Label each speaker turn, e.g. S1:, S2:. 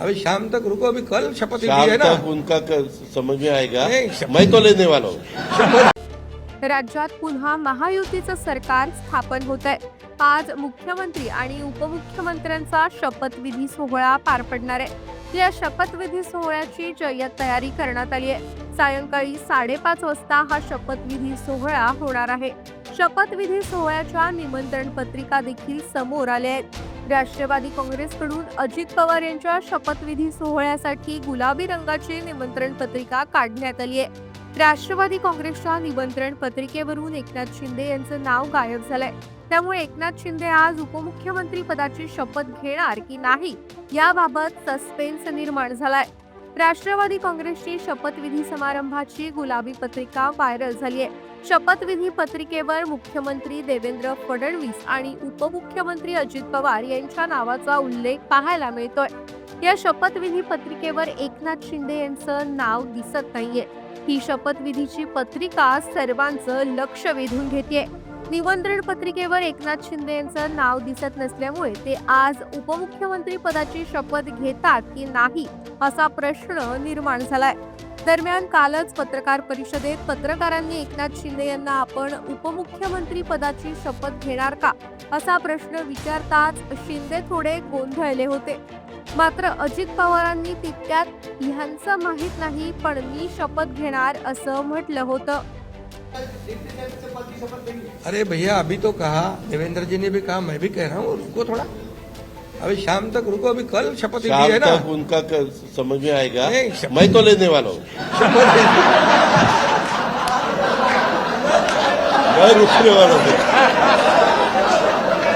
S1: अभी शाम तक रुको अभी कल शपथ
S2: शाम
S1: है ना?
S2: तक उनका क- समझ में आएगा।
S1: नहीं, शपथ-
S2: मैं तो लेने वाला हूँ।
S3: राज्यात पुन्हा महायुतीचं सरकार स्थापन होत आहे आज मुख्यमंत्री आणि उपमुख्यमंत्र्यांचा शपथविधी सोहळा पार पडणार आहे. या शपथविधी सोहळ्याची जय्यत तयारी करण्यात आली आहे. सायंकाळी साडेपाच वाजता हा शपथविधी सोहळा होणार आहे. शपथविधी सोहळ्याच्या निमंत्रण पत्रिका देखील समोर आल्या आहेत. राष्ट्रवादी काँग्रेसकडून अजित पवार यांच्या शपथविधी सोहळ्यासाठी गुलाबी रंगाची निमंत्रण पत्रिका काढण्यात आली आहे. राष्ट्रवादी काँग्रेसच्या निमंत्रण पत्रिकेवरून एकनाथ शिंदे यांचं नाव गायब झालंय. त्यामुळे एकनाथ शिंदे आज उपमुख्यमंत्री पदाची शपथ घेणार की नाही याबाबत सस्पेन्स निर्माण झालाय. राष्ट्रवादी काँग्रेसची शपथविधी समारंभाची गुलाबी पत्रिका व्हायरल झाली आहे. शपथविधी पत्रिकेवर मुख्यमंत्री देवेंद्र फडणवीस आणि उपमुख्यमंत्री अजित पवार यांच्या नावाचा उल्लेख पाहायला मिळतोय. या शपथविधी पत्रिकेवर एकनाथ शिंदे यांचं नाव दिसत नाहीये. ही शपथविधीची पत्रिका सर्वांचं लक्ष वेधून घेते निमंत्रण पत्रिकेवर एकनाथ शिंदे यांचं नाव दिसत नसल्यामुळे ते आज उपमुख्यमंत्री पदाची शपथ घेतात की नाही असा प्रश्न निर्माण झालाय. दरम्यान कालच पत्रकार परिषदेत पत्रकारांनी एकनाथ शिंदे यांना आपण उपमुख्यमंत्री पदाची शपथ घेणार का? असा प्रश्न विचारताच शिंदे थोडे गोंधळले होते. मात्र अजित पवारांनी तितक्यात ह्यांचं माहीत नाही पण मी शपथ घेणार असं म्हटलं होतं.
S1: अरे भैया अभी तो कहा देवेंद्र जी ने भी कहा मैं भी कह रहा हूँ रुको थोड़ा. अभी शाम तक रुको अभी कल शपथ ली
S2: शाम
S1: है ना?
S2: तक उनका क- समझ में आएगा। मैं तो लेने वाला हूँ।
S1: शपथ
S2: मैं रुकने वाला हूँ।